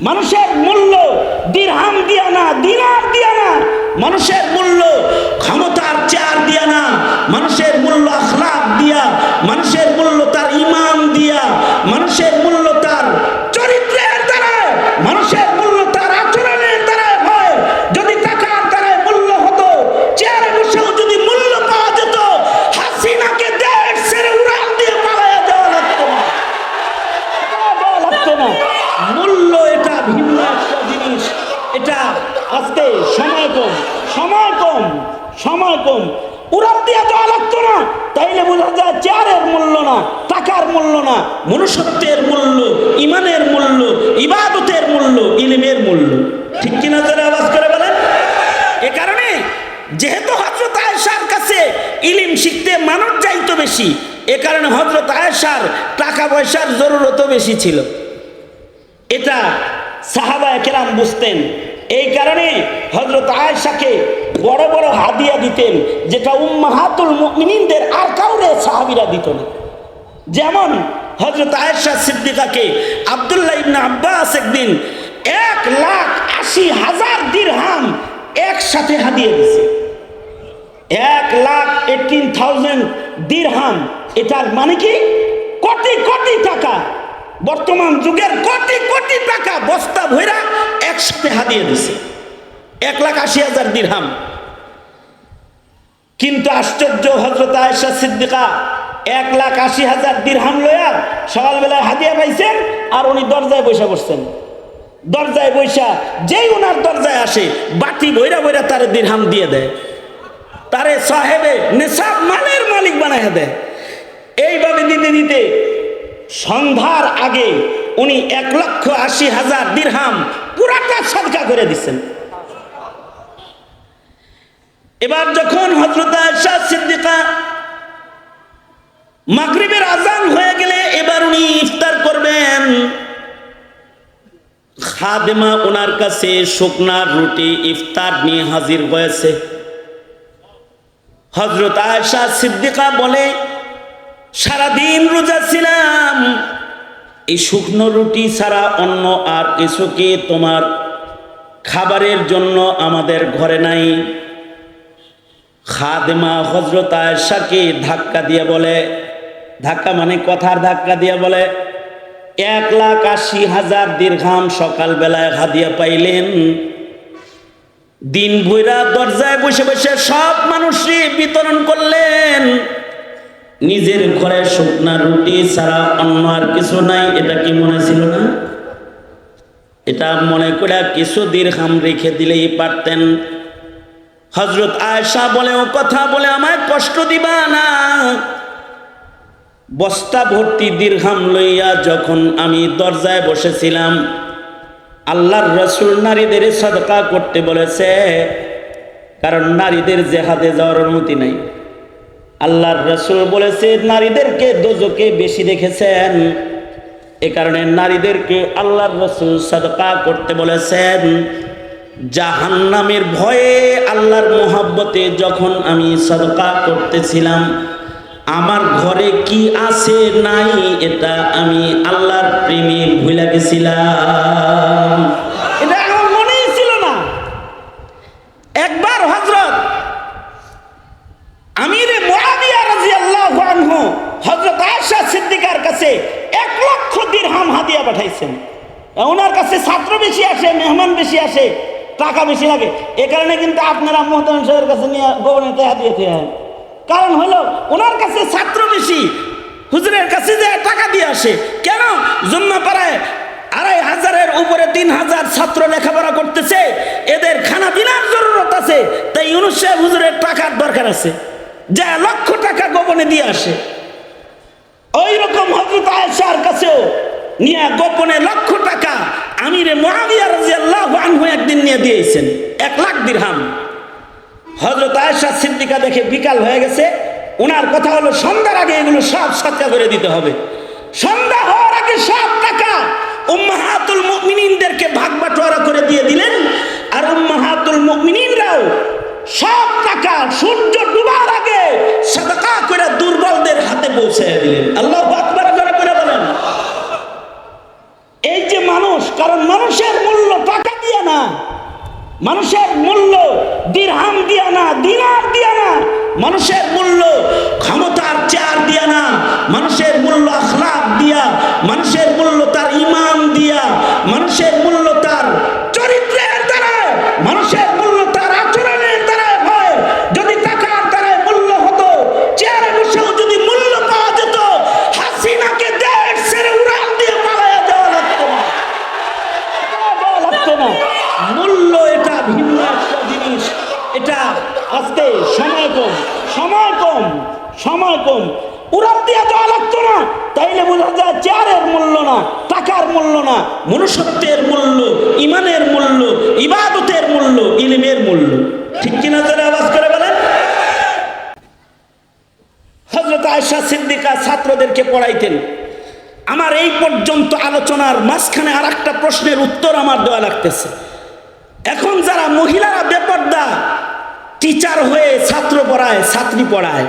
মানুষের মূল্য দিরহাম দিয়া না, দিনার দিয়া না। মানুষের মূল্য ক্ষমতার চেয়ার দিয়া না। মানুষের মূল্য আখলাপ দিয়া। মানুষের মূল্য সময় কম উড়াল দিয়ে দেওয়া লাগতো না। তাইলে বোঝা যায় চেয়ারের মূল্য না, টাকার মূল্য না, মনুষ্যত্বের মূল্য, ইমানের মূল্য, ইবাদতের মূল্য, ইলিমের মূল্য। ঠিক কিনা যারা আওয়াজ করে বলেন? এ কারণে যেহেতু হজরত আয়েশার কাছে ইলিম শিখতে মানুষ যাইতো বেশি, এ কারণে হজরত আয়েশার টাকা পয়সার জরুরতও বেশি ছিল। এটা সাহাবায় কেরাম বুঝতেন। এই কারণে হজরত আয়েশাকে বড় বড় হাদিয়া দিতেন, যেটা উম্মাহাতুল মুমিনিনদের আর কাউরে সাহাবিরা দিত না। যেমন হজরত আয়েশা সিদ্দিকাকে আবদুল্লাহ ইবনে আব্বাস একদিন এক লাখ আশি হাজার দিরহাম একসাথে হাদিয়ে দিছে। এক লাখ এইটিন থাউজেন্ড দিরহাম, এটার মানে কি? কোটি কোটি টাকা। বর্তমান যুগের কোটি কোটি টাকা বস্তা ভৈরা একসাথে হাদিয়ে দিছে। এক লাখ আশি হাজার দিরহাম। কিন্তু আশ্চর্য হজরত আয়েশা সিদ্দিকা এক লাখ আশি হাজার দিরহাম লয়া সকালবেলায় হাদিয়া পাইছেন আর উনি দরজায় বসে বসছেন। দরজায় বৈশা যেই ওনার দরজায় আসে, বাটি বইরা বইরা তার দিরহাম দিয়ে দেয়। তারে সাহেবে নেশাব মালের মালিক বানায় দেয়। এইভাবে দিতে দিতে সন্ধ্যার আগে উনি এক লক্ষ আশি হাজার দিরহাম পুরাটা সদকা করে দিচ্ছেন। এবার যখন হজরত সিদ্দিকা মাগরিবের আজান হয়ে গেলে এবার উনি ইফতার করবেন। খাদেমা ওনার কাছে শুকনার রুটি ইফতার নিয়ে হাজির হয়েছে। হজরত আয়সা সিদ্দিকা বলে সারাদিন রোজা ছিলাম। এই শুকনো রুটি ছাড়া অন্য আর কিছুকে তোমার খাবারের জন্য আমাদের ঘরে নাই? খাদেমা হজরত আয়সাকে ধাক্কা দিয়ে বলে, ধাক্কা মানে কথার ধাক্কা দিয়ে বলে, এক লাখ আশি হাজার দীর্ঘাম সকালবেলায় হাদিয়া পাইলেন। দিন ভৈরা দরজায় বসে বসে সব মানুষই বিতরণ করলেন। নিজের ঘরে শুকনা রুটি ছাড়া অন্য আর কিছু নাই, এটা কি মনে ছিল না? এটা মনে করে কিছু দীর্ঘাম রেখে দিলেই পারতেন। হজরত আয়সা বলে, ও কথা বলে আমায় কষ্ট দিবা না। বস্তা ভর্তি দীর্ঘাম লইয়া যখন আমি দরজায় বসেছিলাম, আল্লাহর রসুল নারীদের সদকা করতে বলেছে, কারণ নারীদের জেহাদে যাওয়ার অনুমতি নাই। আল্লাহর রসুল বলেছে, নারীদেরকে দোজকে বেশি দেখেছেন। এ কারণে নারীদেরকে আল্লাহর রসুল সদকা করতে বলেছেন, জাহান্নামের ভয়ে আল্লাহর মোহাব্বতে যখন আমি সদকা করতেছিলাম, আমার ঘরে কি আছে নাই এটা আমি আল্লাহর প্রেমে ভুলে গেছিলাম এটা আমার মনেই ছিল না একবার হজরত আমিরে মুআবিয়া রাদিয়াল্লাহু আনহু হযরত আয়েশা সিদ্দিকার কাছে এক লক্ষ হাদিয়া পাঠাইছেন। ওনার কাছে ছাত্র বেশি আসে, মেহমান বেশি আসে, টাকা বেশি লাগে। এ কারণে কিন্তু আপনারা মোহতন সাহেবের কাছে নিয়ে গোবনেতে হাদিয়ে দিয়ে হয় কারণ হলো ওনার কাছে ছাত্র বেশি, হুজুরের কাছে যে টাকা দিয়ে আসে, কেন? জুম্মা পাড়ায় আড়াই হাজারের উপরে তিন হাজার ছাত্র লেখাপড়া করতেছে, এদের খানা পিনার জরুরত আছে, তাই ইউনুস হুজুরের টাকার দরকার আছে। যা লক্ষ টাকা গোপনে দিয়ে আসে। ওই রকম হজরত আয়েশার কাছেও নিয়ে গোপনে লক্ষ টাকা আমিরে মহাবিয়া রাজিয়াল্লাহু আনহু একদিন নিয়ে দিয়েছেন, এক লাখ দিরহাম। হজরত আয়েশা সিদ্দিকা দেখে বিকাল হয়ে গেছে ওনার কথা হলো সন্ধ্যার আগে এগুলো সব সৎকা করে দিতে হবে। সন্ধ্যা হওয়ার আগে সব টাকা উম্মাহাতুল মুমিনিনদেরকে ভাগ বাটোয়ারা করে দিয়ে দিলেন, আর উম্মাহাতুল মুমিনিনরাও সব টাকা সূর্য ডুবার আগে সাদকা করে দুর্বলদের হাতে পৌঁছে দিলেন আল্লাহ আকবার করে করে বলেন এই যে মানুষ কারণ মানুষের মানুষের মূল্য দিরহাম দিয়া না দিনার দিয়া না মানুষের মূল্য ক্ষমতার চেয়ার দিয়া না মানুষের মূল্য আখলাক দিয়া মানুষের মূল্য তার ইমান দিয়া মানুষের মূল্য তার চরিত্রের দ্বারা মানুষের মূল্য তার আচরণের দ্বারা হয় যদি টাকার দ্বারা মূল্য হতো চেয়ারে বসেও যদি মূল্য পাওয়া যেত হাসিনাকে দেশ ছেড়ে উড়াল দিয়ে পালাইয়া যাওয়া লাগতো না দেওয়া লাগতো না মূল্য এটা ভিন্ন একটা জিনিস এটা আজকে সময় কম সময় কম সময় কম উড়াল দিয়ে যাওয়া লাগতো না তাইলে বোঝা যায় চেয়ারের মূল্য না টাকার মূল্য না মনুষ্যত্বের মূল্য ইমানের মূল্য ইবাদতের মূল্য ইলিমের মূল্য ঠিক কিনা জোরে আওয়াজ করে বলেন হজরত আয়সা সিদ্দিকা ছাত্রদেরকে পড়াইতেন। আমার এই পর্যন্ত আলোচনার মাঝখানে আর একটা প্রশ্নের উত্তর আমার দেওয়া লাগতেছে। এখন যারা মহিলারা বেপর্দা, টিচার হয়ে ছাত্র পড়ায়, ছাত্রী পড়ায়,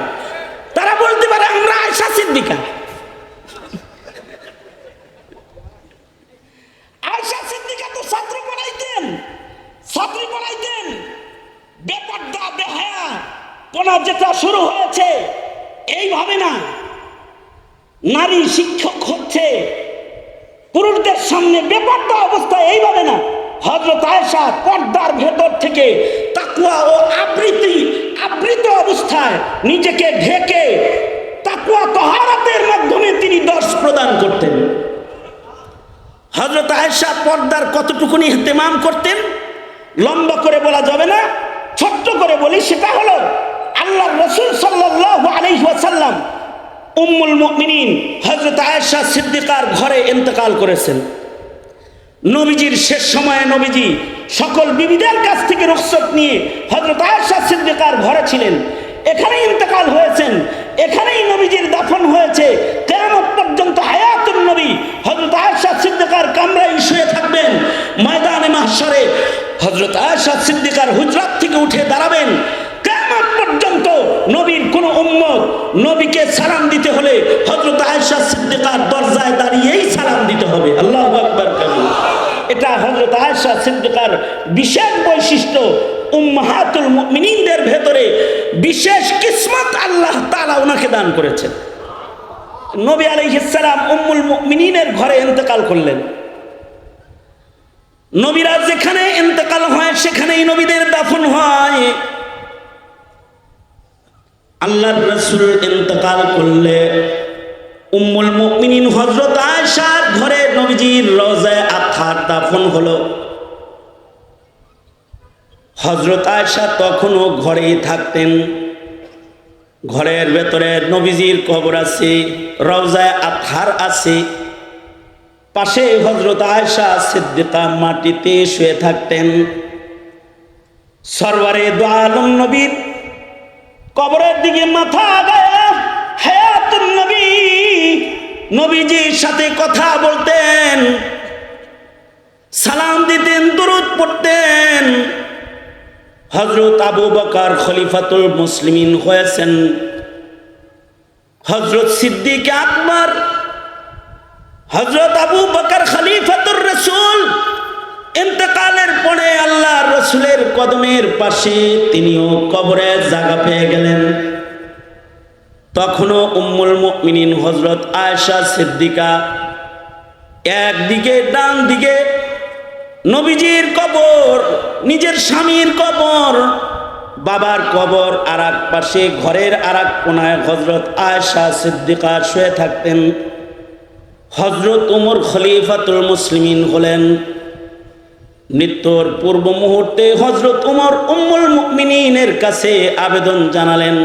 তারা বলতে পারে, আমরা আয়সা সিদ্দিকা। আয়সা সিদ্দিকা তো ছাত্র পড়াইতেন, ছাত্রী পড়াইতেন। বেপর্দা, বেহায়া পোনা যেটা শুরু হয়েছে। এইভাবে না নারী শিক্ষক হচ্ছে পুরুষদের সামনে বেপর্দা অবস্থা এইভাবে না। হজরত আয়েশা পর্দার ভেতর থেকে তাকুয়া ও আবৃত্তি, আবৃত অবস্থায় নিজেকে ঢেকে তাকুয়া তহারাতের মাধ্যমে তিনি দর্শ প্রদান করতেন। হজরত আয়েশা পর্দার কতটুকুনি হেতেমাম করতেন? লম্বা করে বলা যাবে না, ছোট্ট করে বলি, সেটা হলো আল্লাহ রসুল সাল্লাহ আলাইহি ওয়াসাল্লাম উম্মুল মুমিনিন হজরত আয়েশা সিদ্দিকার ঘরে ইন্তেকাল করেছেন। নবীজির শেষ সময়ে নবীজি সকল বিবিদের কাছ থেকে রুখসত নিয়ে হজরত আয়েশা সিদ্দিকার ঘরে ছিলেন। এখানেই ইন্তেকাল হয়েছেন। এখানেই নবীজির দাফন হয়েছে। কেমন পর্যন্ত হায়াতুল নবী হজরত আয়েশা সিদ্দিকার কামরায় শুয়ে থাকবেন। ময়দানে মাহশরে হজরত আয়েশা সিদ্দিকার হুজরাত থেকে উঠে দাঁড়াবেন। কেমন পর্যন্ত কোন উম্মত, নবীকে সালাম দিতে হলে হজরত আয়েশা সিদ্দিকার দরজায় দাঁড়িয়েই সালাম দিতে হবে। আল্লাহ আকবর কাবীর। এটা হজরত আয়েশা সিদ্দিকার বিশেষ বৈশিষ্ট্য। উম্মাহাতুল মুমিনিনদের ভেতরে বিশেষ কিসমত আল্লাহ তাআলা ওনাকে দান করেছেন। নবী আলাইহিস সালাম উম্মুল মুমিনিনের ঘরে ইন্তেকাল করলেন। নবীরা যেখানে ইন্তেকাল হয়, সেখানেই নবীদের দাফন হয়। আল্লাহর রসুল ইন্তকাল করলে উম্মুল মুমিনিন হজরত আয়েশার ঘরে নবীজির রোজায় আথার দাফন হলো। হজরত আয়েশা তখনও ঘরেই থাকতেন। ঘরের ভেতরে নবীজির কবর আছে, রওজায় আথার আছে। পাশে হজরত আয়েশা সিদ্দিকা মাটিতে শুয়ে থাকতেন। সরওয়ারে দো আলম নবীর কবরের দিকে মাথা নবী, নবীজির সাথে কথা বলতেন। সালাম দিতেন, দরুদ পড়তেন। হজরত আবু বকার খলিফাতুল মুসলিমিন হয়েছেন। হজরত সিদ্দিক আকবর হজরত আবু বকর রসুল ইন্তকালের পরে আল্লাহ রসুলের কদমের পাশে তিনিও কবরে জায়গা পেয়ে গেলেন। তখনও উম্মুল মুমিনিন হজরত আয়েশা সিদ্দিকা একদিকে ডান দিকে নবীজির কবর, নিজের স্বামীর কবর, বাবার কবর আর এক পাশে ঘরের আর এক কোনায় হজরত আয়েশা সিদ্দিকা শুয়ে থাকতেন। হজরত উমর খলিফাতুল মুসলিমিন হলেন। মৃত্যুর পূর্ব মুহূর্তে হজরত উমর উম্মুল মুমিনিনের কাছে আবেদন জানালেন,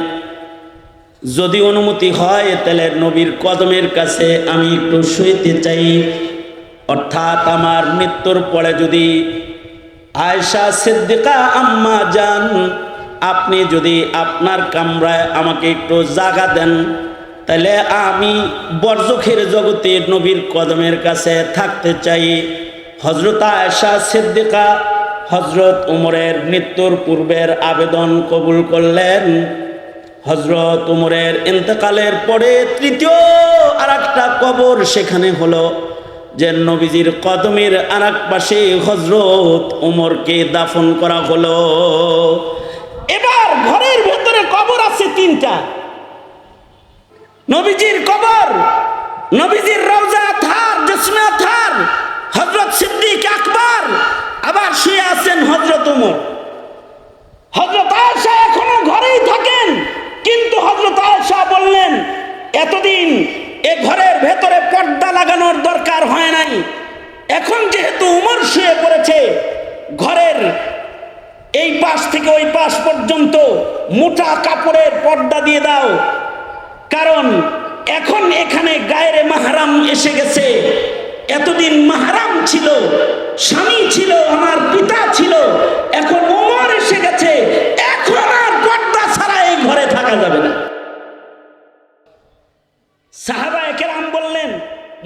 যদি অনুমতি হয় তাহলে নবীর কদমের কাছে আমি একটু শুইতে চাই। অর্থাৎ আমার মৃত্যুর পরে যদি আয়সা সিদ্দিকা আম্মা যান, আপনি যদি আপনার কামরায় আমাকে একটু জাগা দেন, তাহলে আমি বর্জখের জগতে নবীর কদমের কাছে থাকতে চাই। হজরত আয়সা সিদ্দিকা হজরত উমরের মৃত্যুর পূর্বের আবেদন কবুল করলেন। হজরত উমরের ইন্তকালের পরে তৃতীয় আর একটা কবর সেখানে হলো, যে নবীজির কদমের আর এক পাশে হজরত উমরকে দাফন করা হলো। এবার ঘরের ভেতরে কবর আছে তিনটা। নবীজির কবর নবীজির শুয়ে আছেন হজরত ওমর। হজরত আয়েশা এখনও ঘরেই থাকেন, কিন্তু হজরত আয়েশা বললেন, এতদিন এ ঘরের ভেতরে পর্দা লাগানোর দরকার হয় নাই। এখন যেহেতু উমর শুয়ে পড়েছে, ঘরের এই পাশ থেকে ওই পাশ পর্যন্ত মোটা কাপড়ের পর্দা দিয়ে দাও। কারণ এখন এখানে গায়ের মাহারাম এসে গেছে। এতদিন মাহারাম ছিল, স্বামী ছিল, আমার পিতা ছিল, এখন ওমর এসে গেছে, এখন আর পর্দা ছাড়া এই ঘরে থাকা যাবে না। সাহাবা একেরাম বললেন,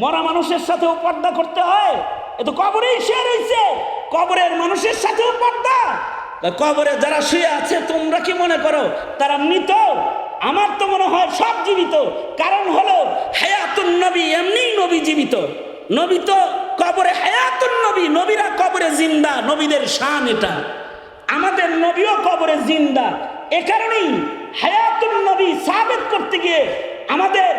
মরা মানুষের সাথেও পর্দা করতে হয়, এ তো কবরেই শুয়ে রয়েছে, কবরের মানুষের সাথেও পর্দা। কবরে যারা শুয়ে আছে, তোমরা কি মনে করো, তারা মৃত? আমার তো মনে হয় সব জীবিত, কারণ হলো, হায়াতুন নবী এমনি নবী জীবিত। নবী তো কবরে হায়াতুন নবী, নবীরা কবরে জিন্দা, নবীদের শান এটা। আমাদের নবীও কবরে জিন্দা। এ কারণেই হায়াতুন নবী সাবেত করতে গিয়ে আমাদের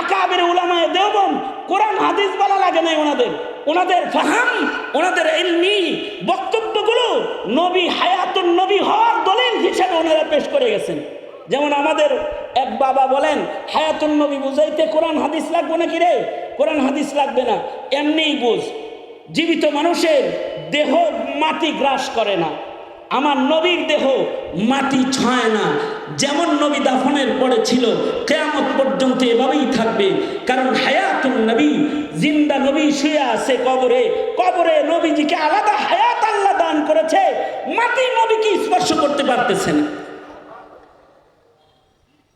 আকাবের উলামায় দেওবন কোরআন, হাদিস বলা লাগে নাই ওনাদের। ওনাদের ফাহাম, ওনাদের এলমি বক্তব্যগুলো নবী, হায়াতুন নবী হওয়ার দলিল হিসেবে ওনারা পেশ করে গেছেন। যেমন আমাদের এক বাবা বলেন, হায়াতুন নবী বুঝাইতে কোরআন, হাদিস লাগবে নাকি রে? কোরআন হাদিস লাগবে না। এমনিই বুঝ, জীবিত মানুষের দেহ মাটি গ্রাস করে না। আমার নবীর দেহ মাটি ছয় না। যেমন নবী দাফনের পরে ছিল, কেয়ামত পর্যন্ত এভাবেই থাকবে। কারণ হায়াতুল নবী, জিন্দা নবী শুয়ে আছে কবরে। কবরে নবীজিকে আলাদা হায়াত আল্লাহ দান করেছে। মাটি নবীকে স্পর্শ করতে পারতেছে না।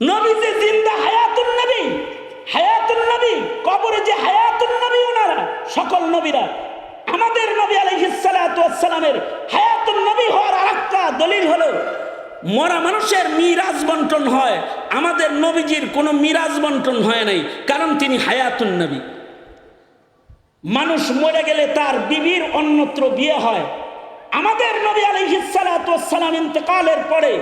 নবী যে জিন্দা হায়াতুল নবী হায়াতুল নবী, কবরে যে হায়াতুল নবী ওনারা, সকল নবীরা, আমাদের নবী আলহিসালামের হায়াতুল নবী হওয়ার আরেকটা দলিল হলো, মরা মানুষের মিরাজ বন্টন হয়, আমাদের নবীজির কোনো মিরাজ বন্টন হয় নাই, কারণ তিনি হায়াতুল নবী। মানুষ মরে গেলে তার বিবির অন্যত্র বিয়ে হয়। আমাদের নবী আলহিসালাম ইন্তকালের পরে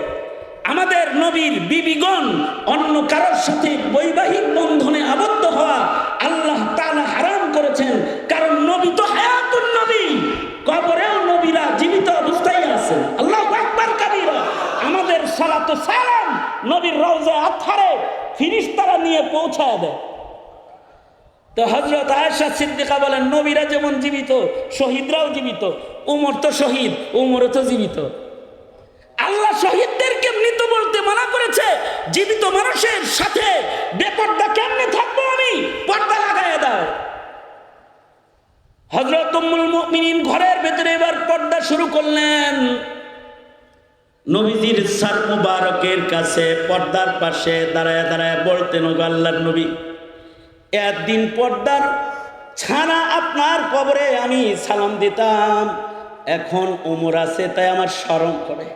আমাদের নবীর বিবিগণ অন্য কারোর সাথে বৈবাহিক বন্ধনে আবদ্ধ হওয়া আল্লাহ তাআলা হারাম করেছেন। কারণ নবী তো হায়াতুন নবী। কবরেও নবীরা জীবিত অবস্থায় আছেন। আল্লাহ আকবার কাবীরা। আমাদের সালাত সালাম নবীর রওজা আথারে ফিরিস্তারা নিয়ে পৌঁছায় দেয়। তো হজরত আয়েশা সিদ্দিকা বলেন, নবীরা যেমন জীবিত, শহীদরাও জীবিত। উমর তো শহীদ, উমরও তো জীবিত। আল্লাহ শহীদদেরকে মৃত বলতে মানা করেছে, জীবিত মানুষের সাথে বেপর্দা কেমনে থাকব আমি? পর্দা লাগাইয়া দাও। ঘরের ভেতরে এবার পর্দা শুরু করলেন। নবীজির সার মুবারকের কাছে পর্দার পাশে দাঁড়ায় দাঁড়ায় বলতেন আল্লাহর নবী একদিন পর্দার ছাড়া আপনার কবরে আমি সালাম দিতাম, এখন উমর আছে, তাই আমার স্মরণ করে।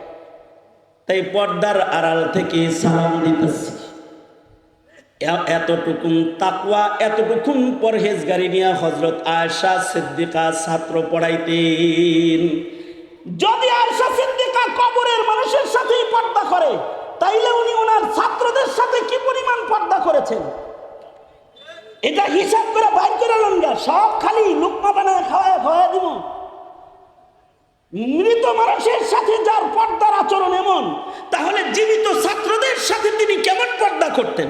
তাই পর্দার আড়াল থেকে সালাম দিতেছি। এতটুকুন তাকুয়া এতটুকুন পরহেজগারি নিয়ে হজরত আয়সা সিদ্দিকা ছাত্র পড়াইতেন। যদি আয়সা সিদ্দিকা কবরের মানুষের সাথেই পর্দা করে, তাইলে উনি ওনার ছাত্রদের সাথে কি পরিমাণ পর্দা করেছেন? এটা হিসাব করে বাইর করে লঙ্গা সব খালি লুকমা বানায় খাওয়ায় খাওয়ায় দিব। মৃত মানুষের সাথে যার পর্দার আচরণ এমন, তাহলে জীবিত ছাত্রদের সাথে তিনি কেমন পর্দা করতেন?